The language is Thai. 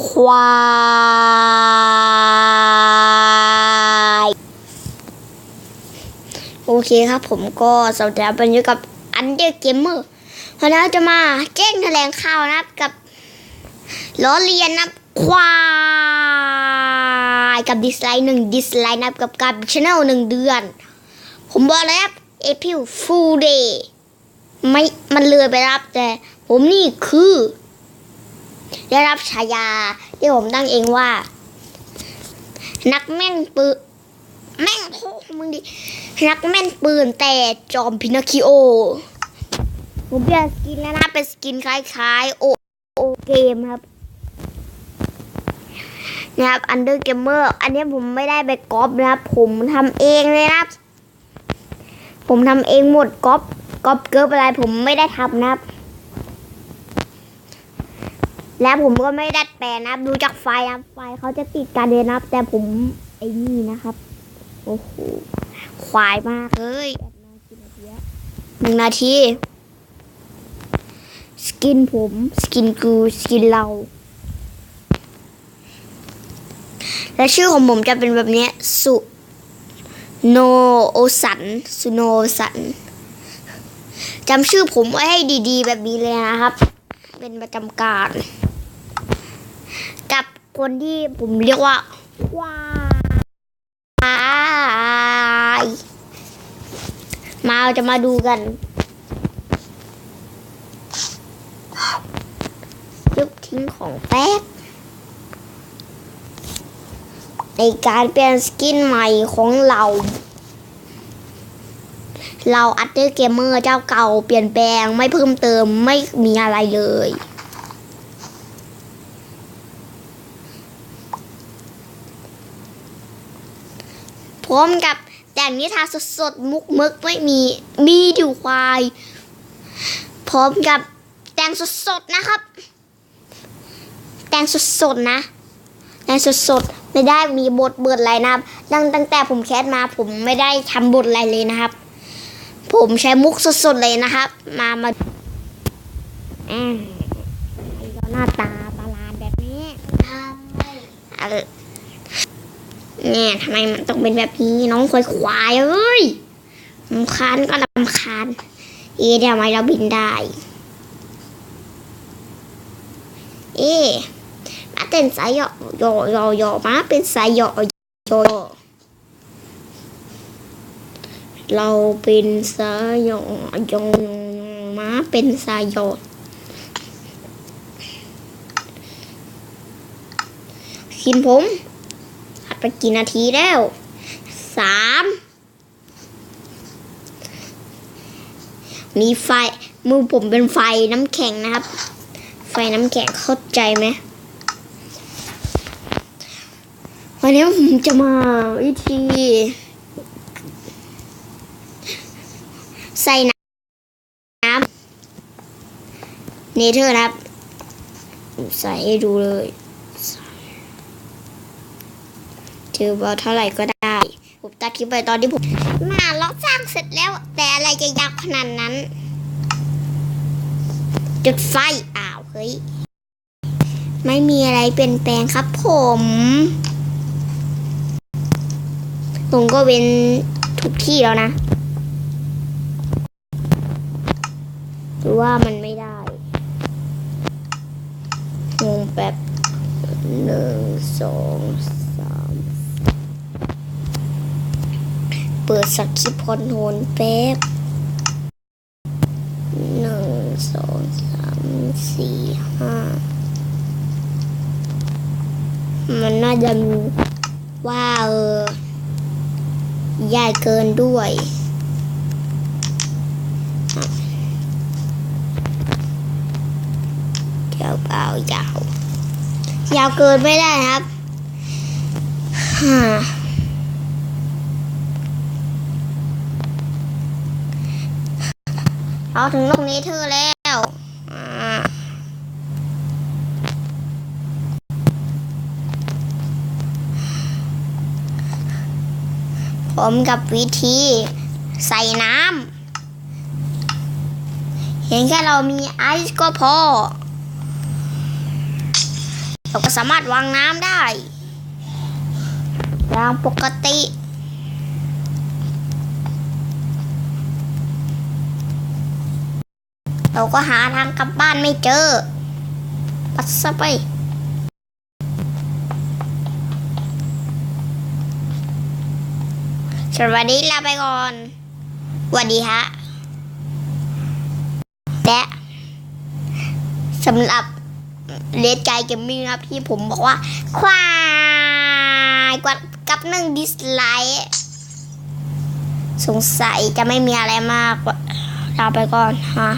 ควายโอเคครับผมก็สวัสดีครับวันนี้กับอันเดอร์เกมเมอร์วันนี้จะมาแจ้งแถลงข่าวนะครับกับล้อเลียนนะครับควายกับดิสไลน์หนึ่งดิสไลน์นะครับกับการชแนลหนึ่งเดือน ผมบอกเลยครับเอพิวฟูเดย์ไม่มันเลยไปรับแต่ผมนี่คือ ได้รับฉายาที่ผมตั้งเองว่า นักแม่นปืนแม่งโคมึงดินักแม่นปืนแต่จอมพินาคิโอผมเปลี่ยนสกินแล้วนะเป็นสกินคล้ายๆโอโอเกมครับนะครับอันเดอร์เกมเมอร์อันนี้ผมไม่ได้ไปก๊อปนะครับผมทำเองเลยนะครับ ผมทำเองหมดก๊อปก๊อปเกิร์บอะไรผมไม่ได้ทำนะครับ และผมก็ไม่ได้ดัดแปลงนะดูจากไฟนะครับ ไฟเขาจะติดการเดนนะครับ แต่ผมไอ้นี่นะครับ โอ้โห ควายมากเลยหนึ่งนาที สกินผม สกินกู สกินเรา และชื่อของผมจะเป็นแบบนี้ สุโนโอสัน สุโนโอสันจำชื่อผมไว้ให้ดีๆ แบบนี้เลยนะครับ เป็นประจำการ คนที่ผมเรียกว่าควายมาเราจะมาดูกันยุบทิ้งของแป๊บในการเปลี่ยนสกินใหม่ของเรา เราอัตเตอร์เกมเมอร์เจ้าเก่าเปลี่ยนแปลงไม่เพิ่มเติมไม่มีอะไรเลย พร้อ มกับแต่งนิทานสดๆ มุกมึกไม่มีมีดูควาย พร้อมกับแต่งสดๆนะครับ แต่งสดๆนะ แต่งสดๆ ไม่ได้มีบทเบิดอะไรนะครับตั้งตั้งแต่ผมแคสมาผมไม่ได้ทำบทอะไรเลยนะครับ ผมใช้มุกสดๆเลยนะครับ มามาอืมไอ้ก็หน้าตาประหลาดแบบนี้อะไร เนี่ยทำไมมันต้องเป็นแบบนี้น้องควายควายเอ้ยลำคาญก็ลำคาญเอ๊ะทำไมเราบินได้ เอ๊ะมาเป็นสายหยอกหยอกหยอกหยอกมาเป็นสายหยอกหยอกหยเราเป็นสายหยอกหยอกมาเป็นสายหยอกกินผม ไปกี่นาทีแล้วสามมีไฟมือผมเป็นไฟน้ำแข็งนะครับ ไฟน้ำแข็งเข้าใจไหมวันนี้ผมจะมาวิธี ใส่น้ำเนเธอร์ครับ ใส่ให้ดูเลย ถือว่าเท่าไหร่ก็ได้ผมตัดคลิปไปตอนที่ผมมาล็อกสร้างเสร็จแล้ว แต่อะไรจะยากขนาดนั้น จุดไฟอ้าวเฮ้ยไม่มีอะไรเปลี่ยนแปลงครับผม ผมก็เว้นทุกที่แล้วนะหรือว่ามันไม่ได้ งงแบบหนึ่งสองสามเปิดสคริปต์คอนโทรลแป๊บหนึ่งสองสามสี่ห้ามันน่าจะมีว่าเออใหญ่เกินด้วยอะยาวเปล่ายาว ยาวเกินไม่ได้นะครับฮ่า เราถึงตรงนี้เธอแล้วผมกับวิธีใส่น้ำ เห็นแค่เรามีไอซ์ก็พอ เราก็สามารถวางน้ำได้อย่างปกติ เราก็หาทางกลับบ้านไม่เจอ ปัดซะไป สวัสดีลาไปก่อนสวัสดีฮะ และสำหรับเลดไกเกมมิ่งครับที่ผมบอกว่า ควายกว่ากับหนึ่งดิสไลค์สงสัยจะไม่มีอะไรมากลาไปก่อนฮะ